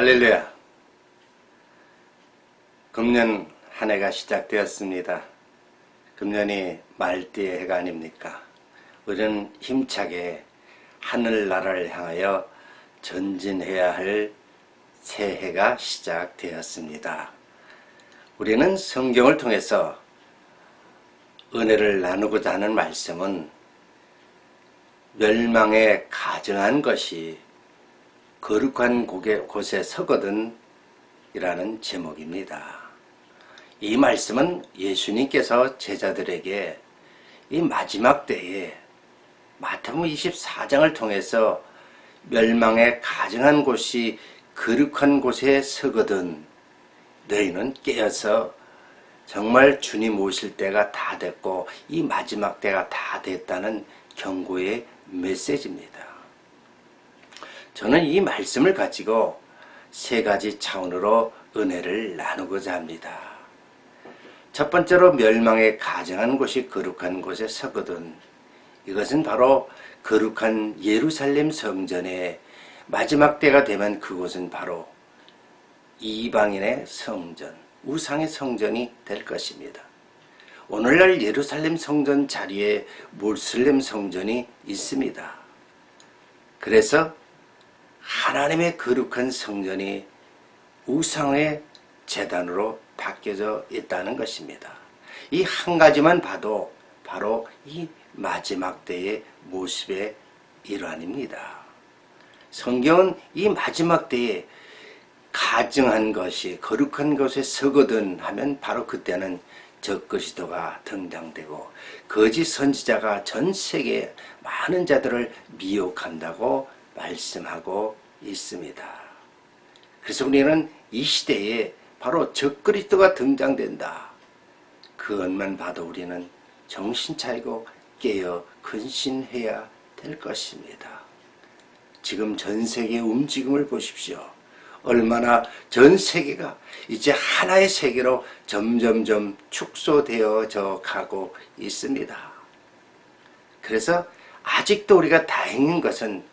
할렐루야. 금년 한 해가 시작되었습니다. 금년이 말띠의 해가 아닙니까? 우리는 힘차게 하늘나라를 향하여 전진해야 할 새해가 시작되었습니다. 우리는 성경을 통해서 은혜를 나누고자 하는 말씀은 멸망에 가증한 것이 거룩한 곳에 서거든 이라는 제목입니다. 이 말씀은 예수님께서 제자들에게 이 마지막 때에 마태복음 24장을 통해서 멸망에 가증한 곳이 거룩한 곳에 서거든 너희는 깨어서 정말 주님 오실 때가 다 됐고 이 마지막 때가 다 됐다는 경고의 메시지입니다. 저는 이 말씀을 가지고 세 가지 차원으로 은혜를 나누고자 합니다. 첫 번째로 멸망에 가정한 곳이 거룩한 곳에 서거든 이것은 바로 거룩한 예루살렘 성전의 마지막 때가 되면 그곳은 바로 이방인의 성전, 우상의 성전이 될 것입니다. 오늘날 예루살렘 성전 자리에 몰슬렘 성전이 있습니다. 그래서 하나님의 거룩한 성전이 우상의 재단으로 바뀌어져 있다는 것입니다. 이 한 가지만 봐도 바로 이 마지막 때의 모습의 일환입니다. 성경은 이 마지막 때에 가증한 것이 거룩한 것에 서거든 하면 바로 그때는 적그리스도가 등장되고 거짓 선지자가 전 세계 많은 자들을 미혹한다고 말씀하고 있습니다. 그래서 우리는 이 시대에 바로 적그리스도가 등장된다. 그것만 봐도 우리는 정신 차리고 깨어 근신해야 될 것입니다. 지금 전 세계의 움직임을 보십시오. 얼마나 전 세계가 이제 하나의 세계로 점점점 축소되어져 가고 있습니다. 그래서 아직도 우리가 다행인 것은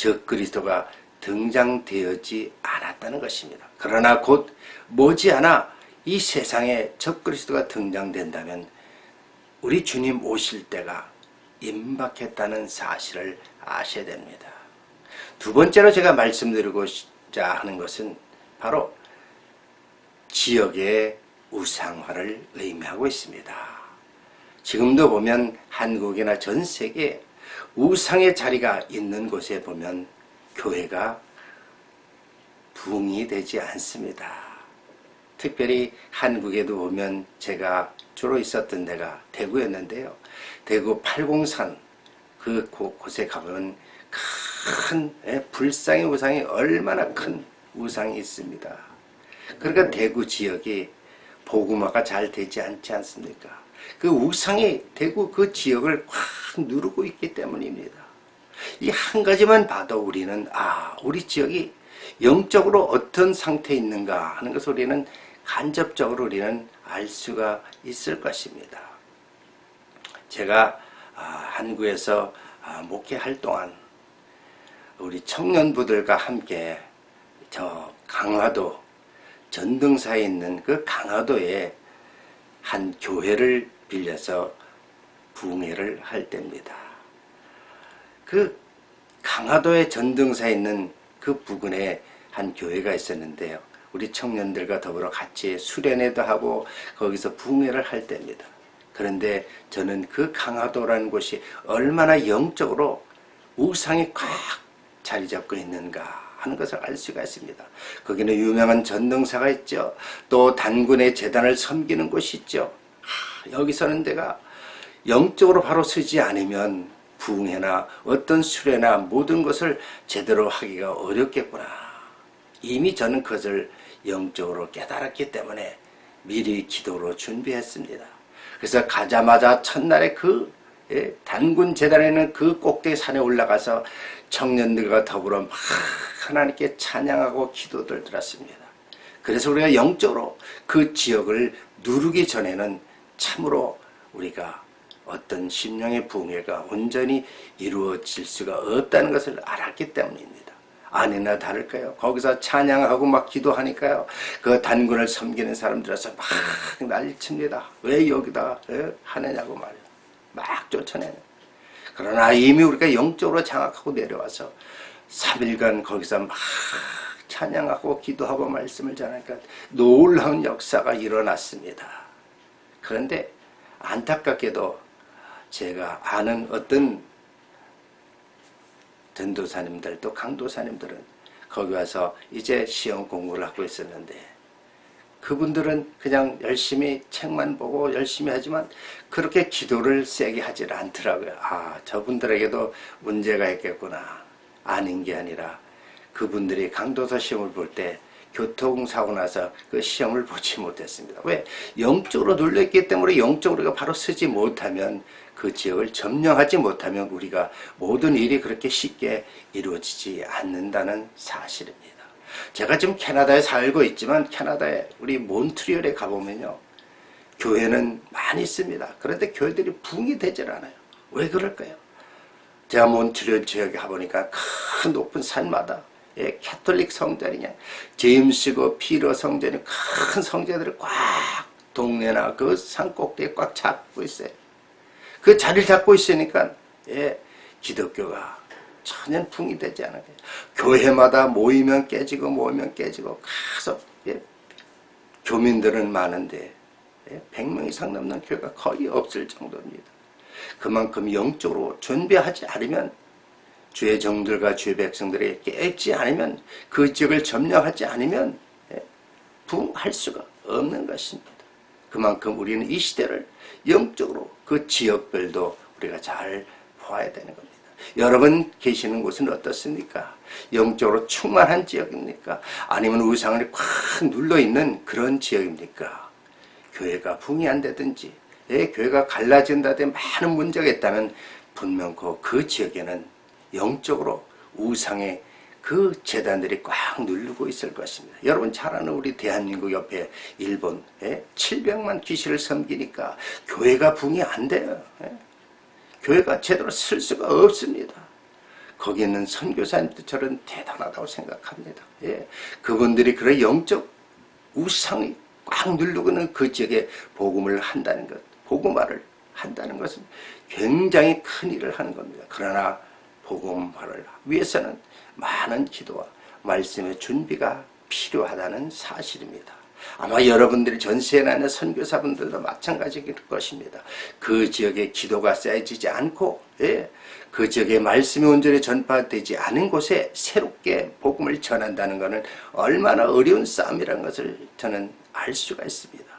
적 그리스도가 등장되었지 않았다는 것입니다. 그러나 곧 머지않아 이 세상에 적 그리스도가 등장된다면 우리 주님 오실 때가 임박했다는 사실을 아셔야 됩니다. 두 번째로 제가 말씀드리고자 하는 것은 바로 지역의 우상화를 의미하고 있습니다. 지금도 보면 한국이나 전 세계 우상의 자리가 있는 곳에 보면 교회가 부흥이 되지 않습니다. 특별히 한국에도 보면 제가 주로 있었던 데가 대구였는데요. 대구 팔공산 그 곳에 가보면 큰 예, 불상의 우상이 얼마나 큰 우상이 있습니다. 그러니까 대구 지역이 복음화가 잘 되지 않지 않습니까? 그 우상이 대구 그 지역을 확 누르고 있기 때문입니다. 이 한 가지만 봐도 우리는 아 우리 지역이 영적으로 어떤 상태에 있는가 하는 것을 우리는 간접적으로 우리는 알 수가 있을 것입니다. 제가 아, 한국에서 아, 목회할 동안 우리 청년부들과 함께 저 강화도 전등사에 있는 그 강화도에 한 교회를 빌려서 부흥회를 할 때입니다. 그 강화도의 전등사에 있는 그 부근에 한 교회가 있었는데요. 우리 청년들과 더불어 같이 수련회도 하고 거기서 부흥회를 할 때입니다. 그런데 저는 그 강화도라는 곳이 얼마나 영적으로 우상이 꽉 자리 잡고 있는가 하는 것을 알 수가 있습니다. 거기는 유명한 전등사가 있죠. 또 단군의 재단을 섬기는 곳이 있죠. 하, 여기 서는 데가 영적으로 바로 서지 않으면 부흥회나 어떤 수레나 모든 것을 제대로 하기가 어렵겠구나. 이미 저는 그것을 영적으로 깨달았기 때문에 미리 기도로 준비했습니다. 그래서 가자마자 첫날에 그 예, 단군 재단에는 그 꼭대기 산에 올라가서 청년들과 더불어 막 하나님께 찬양하고 기도들 들었습니다. 그래서 우리가 영적으로 그 지역을 누르기 전에는 참으로 우리가 어떤 심령의 붕괴가 온전히 이루어질 수가 없다는 것을 알았기 때문입니다. 아니나 다를까요? 거기서 찬양하고 막 기도하니까요. 그 단군을 섬기는 사람들에서 막 난리칩니다. 왜 여기다 예? 하느냐고 말이에요. 막 쫓아내는. 그러나 이미 우리가 영적으로 장악하고 내려와서 3일간 거기서 막 찬양하고 기도하고 말씀을 전하니까 놀라운 역사가 일어났습니다. 그런데 안타깝게도 제가 아는 어떤 전도사님들 또 강도사님들은 거기 와서 이제 시험 공부를 하고 있었는데 그분들은 그냥 열심히 책만 보고 열심히 하지만 그렇게 기도를 세게 하질 않더라고요. 아, 저분들에게도 문제가 있겠구나. 아닌 게 아니라 그분들이 강도사 시험을 볼때 교통사고 나서 그 시험을 보지 못했습니다. 왜? 영적으로 눌렸기 때문에 영적으로 바로 쓰지 못하면 그 지역을 점령하지 못하면 우리가 모든 일이 그렇게 쉽게 이루어지지 않는다는 사실입니다. 제가 지금 캐나다에 살고 있지만 캐나다에 우리 몬트리올에 가보면요. 교회는 많이 있습니다. 그런데 교회들이 붕이 되질 않아요. 왜 그럴까요? 제가 몬트리올 지역에 가보니까 큰 높은 산마다 예, 캐톨릭 성전이냐 제임스고 피러 성전이 큰 성전들이 꽉 동네나 그 산 꼭대기에 꽉 잡고 있어요. 그 자리를 잡고 있으니까 예, 기독교가 붕이 되지 않아요. 교회마다 모이면 깨지고 모이면 깨지고 가서 예, 교민들은 많은데 예, 100명 이상 넘는 교회가 거의 없을 정도입니다. 그만큼 영적으로 준비하지 않으면 주의 종들과 주의 백성들이 깨지 않으면 그 지역을 점령하지 않으면 예, 부할 수가 없는 것입니다. 그만큼 우리는 이 시대를 영적으로 그 지역별도 우리가 잘 보아야 되는 겁니다. 여러분 계시는 곳은 어떻습니까? 영적으로 충만한 지역입니까? 아니면 우상을 꽉 눌러있는 그런 지역입니까? 교회가 붕이 안 되든지 예, 교회가 갈라진다든지 많은 문제가 있다면 분명 그, 그 지역에는 영적으로 우상의 그 재단들이 꽉 누르고 있을 것입니다. 여러분 잘 아는 우리 대한민국 옆에 일본 에 700만 귀신을 섬기니까 교회가 붕이 안 돼요. 에? 교회가 제대로 쓸 수가 없습니다. 거기 있는 선교사님들처럼 대단하다고 생각합니다. 예. 그분들이 그런 영적 우상이 꽉 누르고는 그 지역에 복음을 한다는 것, 복음화를 한다는 것은 굉장히 큰 일을 하는 겁니다. 그러나 복음화를 위해서는 많은 기도와 말씀의 준비가 필요하다는 사실입니다. 아마 여러분들이 전세에 나는 선교사분들도 마찬가지일 것입니다. 그 지역에 기도가 쌓여지지 않고 예, 그 지역에 말씀이 온전히 전파되지 않은 곳에 새롭게 복음을 전한다는 것은 얼마나 어려운 싸움이라는 것을 저는 알 수가 있습니다.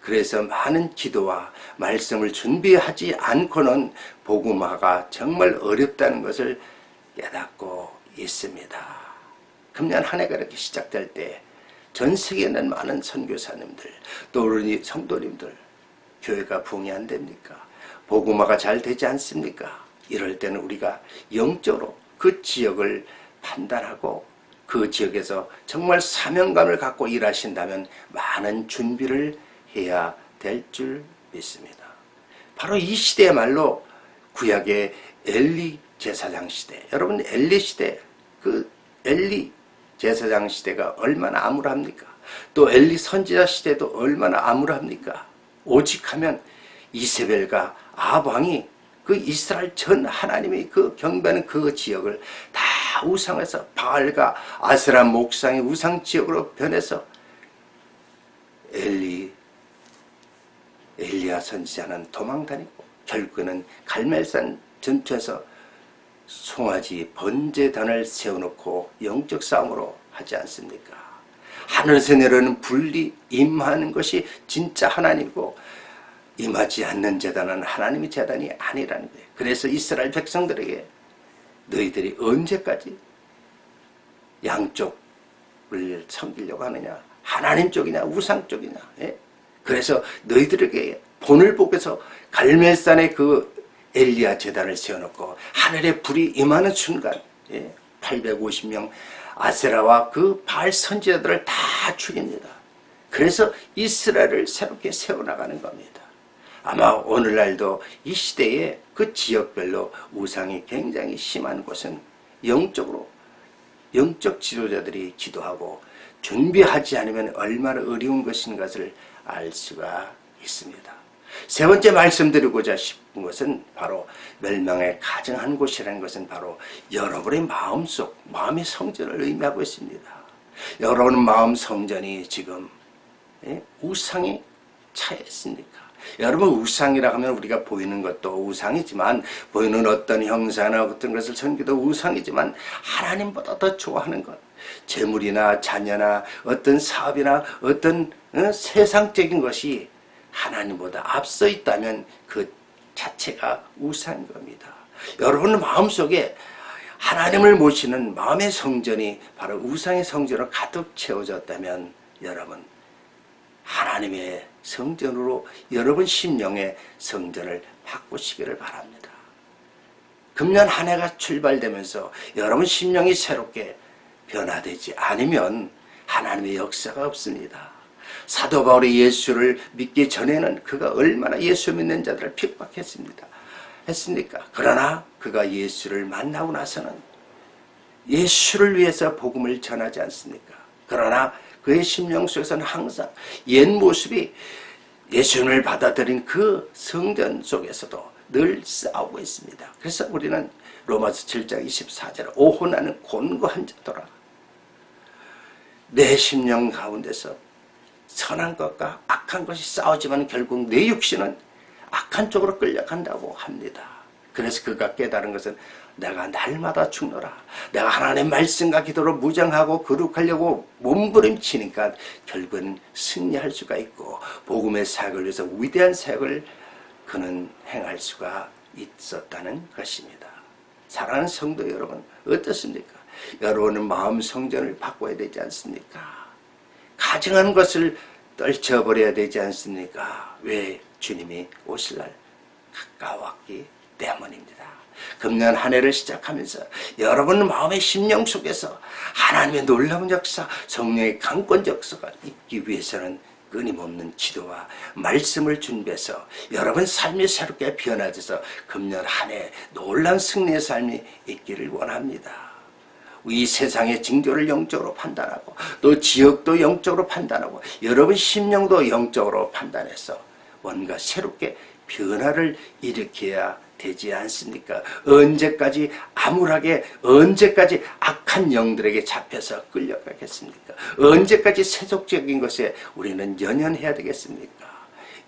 그래서 많은 기도와 말씀을 준비하지 않고는 복음화가 정말 어렵다는 것을 깨닫고 있습니다. 금년 한 해가 이렇게 시작될 때 전 세계에 있는 많은 선교사님들 또 우리 성도님들 교회가 붕이 안 됩니까? 복음화가 잘 되지 않습니까? 이럴 때는 우리가 영적으로 그 지역을 판단하고 그 지역에서 정말 사명감을 갖고 일하신다면 많은 준비를 해야 될 줄 믿습니다. 바로 이 시대야말로 구약의 엘리 제사장 시대. 여러분 엘리 시대 그 엘리 제사장 시대가 얼마나 암울합니까? 또 엘리 선지자 시대도 얼마나 암울합니까? 오직 하면 이세벨과 아방이 그 이스라엘 전 하나님의 그 경배하는 그 지역을 다 우상에서 바알과 아스라 목상의 우상 지역으로 변해서 엘리 엘리야 선지자는 도망다니고 결국에는 갈멜산 전투에서 송아지 번제단을 세워놓고 영적 싸움으로 하지 않습니까? 하늘에서 내려오는 불이 임하는 것이 진짜 하나님이고 임하지 않는 재단은 하나님의 재단이 아니라는 거예요. 그래서 이스라엘 백성들에게 너희들이 언제까지 양쪽을 섬기려고 하느냐? 하나님 쪽이냐 우상 쪽이냐? 예? 그래서 너희들에게 본을 보고서 갈멜산의 그 엘리야 재단을 세워놓고 하늘에 불이 임하는 순간 850명 예, 아세라와 그 바알 선지자들을 다 죽입니다. 그래서 이스라엘을 새롭게 세워나가는 겁니다. 아마 오늘날도 이 시대에 그 지역별로 우상이 굉장히 심한 곳은 영적으로 영적 지도자들이 기도하고 준비하지 않으면 얼마나 어려운 것인 것을 알 수가 있습니다. 세 번째 말씀드리고자 싶은 것은 바로 멸망의 가정한 곳이라는 것은 바로 여러분의 마음속, 마음의 성전을 의미하고 있습니다. 여러분 마음 성전이 지금 예? 우상이 차 있습니까? 여러분 우상이라 하면 우리가 보이는 것도 우상이지만 보이는 어떤 형사나 어떤 것을 섬기도 우상이지만 하나님보다 더 좋아하는 것 재물이나 자녀나 어떤 사업이나 어떤 어? 세상적인 것이 하나님보다 앞서 있다면 그 자체가 우상인 겁니다. 여러분 마음속에 하나님을 모시는 마음의 성전이 바로 우상의 성전으로 가득 채워졌다면 여러분 하나님의 성전으로 여러분 심령의 성전을 바꾸시기를 바랍니다. 금년 한 해가 출발되면서 여러분 심령이 새롭게 변화되지 않으면 하나님의 역사가 없습니다. 사도 바울이 예수를 믿기 전에는 그가 얼마나 예수 믿는 자들을 핍박했습니다. 했습니까? 그러나 그가 예수를 만나고 나서는 예수를 위해서 복음을 전하지 않습니까? 그러나 그의 심령 속에서는 항상 옛 모습이 예수님을 받아들인 그 성전 속에서도 늘 싸우고 있습니다. 그래서 우리는 로마서 7장 24절 오호 나는 곤고한 자더라. 내 심령 가운데서 선한 것과 악한 것이 싸우지만 결국 내 육신은 악한 쪽으로 끌려간다고 합니다. 그래서 그가 깨달은 것은 내가 날마다 죽노라. 내가 하나님의 말씀과 기도로 무장하고 거룩하려고 몸부림치니까 결국은 승리할 수가 있고 복음의 사역을 위해서 위대한 사역을 그는 행할 수가 있었다는 것입니다. 사랑하는 성도 여러분 어떻습니까? 여러분은 마음 성전을 바꿔야 되지 않습니까? 가정하는 것을 떨쳐버려야 되지 않습니까? 왜 주님이 오실 날 가까웠기 때문입니다. 금년 한 해를 시작하면서 여러분 마음의 심령 속에서 하나님의 놀라운 역사, 성령의 강권 역사가 있기 위해서는 끊임없는 지도와 말씀을 준비해서 여러분 삶이 새롭게 변화돼서 금년 한 해 놀란 승리의 삶이 있기를 원합니다. 이 세상의 징조를 영적으로 판단하고 또 지역도 영적으로 판단하고 여러분 심령도 영적으로 판단해서 뭔가 새롭게 변화를 일으켜야 되지 않습니까? 언제까지 암울하게 언제까지 악한 영들에게 잡혀서 끌려가겠습니까? 언제까지 세속적인 것에 우리는 연연해야 되겠습니까?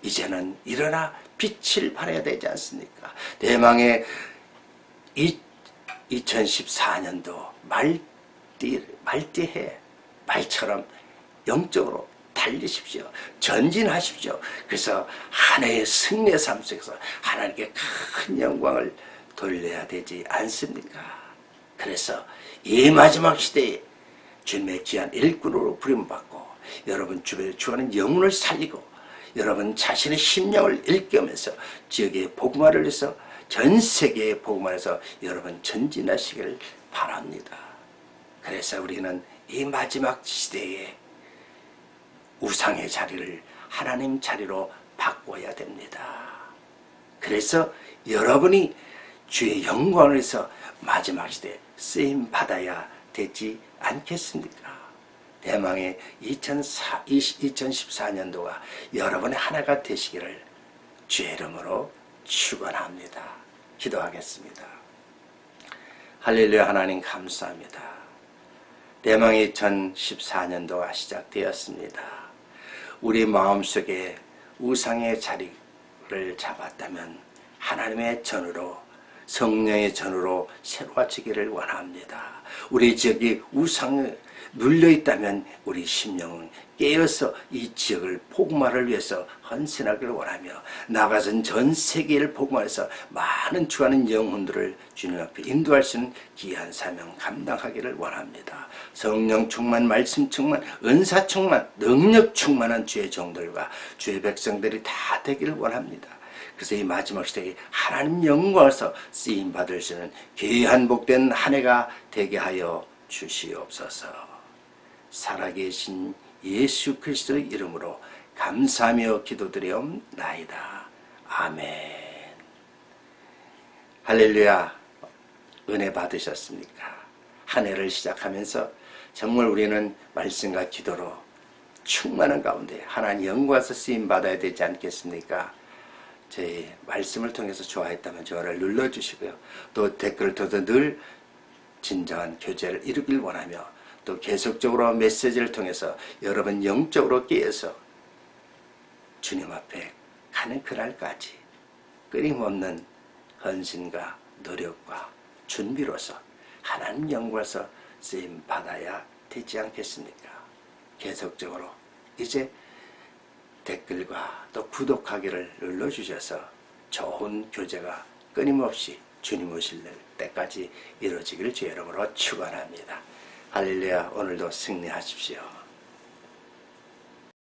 이제는 일어나 빛을 발해야 되지 않습니까? 대망의 2014년도 말띠, 말띠해 말처럼 영적으로 달리십시오. 전진하십시오. 그래서 한 해의 승리의 삶 속에서 하나님께 큰 영광을 돌려야 되지 않습니까? 그래서 이 마지막 시대에 주님의 귀한 일꾼으로 부림받고 여러분 주변에 주하는 영혼을 살리고 여러분 자신의 심령을 일깨우면서 지역의 복음화를 해서 전 세계의 복음화에서 여러분 전진하시기를 바랍니다. 그래서 우리는 이 마지막 시대에 우상의 자리를 하나님 자리로 바꿔야 됩니다. 그래서 여러분이 주의 영광을 해서 마지막 시대 쓰임 받아야 되지 않겠습니까? 대망의 2004, 2014년도가 여러분의 하나가 되시기를 주의 이름으로 축원합니다. 기도하겠습니다. 할렐루야 하나님 감사합니다. 대망의 2014년도가 시작되었습니다. 우리 마음속에 우상의 자리를 잡았다면 하나님의 전으로 성령의 전으로 새로워지기를 원합니다. 우리 지역이 우상에 눌려 있다면 우리 심령은 깨어서 이 지역을 복음화를 위해서 헌신하기를 원하며 나가선 전 세계를 복음화해서 많은 주하는 영혼들을 주님 앞에 인도할 수 있는 귀한 사명 감당하기를 원합니다. 성령 충만, 말씀 충만, 은사 충만, 능력 충만한 주의 종들과 주의 백성들이 다 되기를 원합니다. 그래서 이 마지막 시대에 하나님 영광에서 쓰임 받을 수 있는 귀한 복된 한 해가 되게 하여 주시옵소서. 살아계신 예수 그리스도의 이름으로 감사하며 기도드리옵나이다. 아멘. 할렐루야. 은혜 받으셨습니까? 한 해를 시작하면서 정말 우리는 말씀과 기도로 충만한 가운데 하나님 영광에서 쓰임 받아야 되지 않겠습니까? 저희 말씀을 통해서 좋아했다면 좋아를 눌러주시고요. 또 댓글을 통해서 늘 진정한 교제를 이루길 원하며 또 계속적으로 메시지를 통해서 여러분 영적으로 깨어서 주님 앞에 가는 그날까지 끊임없는 헌신과 노력과 준비로서 하나님 영광에서 쓰임 받아야 되지 않겠습니까? 계속적으로 이제 댓글과 또 구독하기를 눌러주셔서 좋은 교제가 끊임없이 주님 오실 때까지 이루어지기를 주 여러분으로 축원합니다. 할렐루야 오늘도 승리하십시오.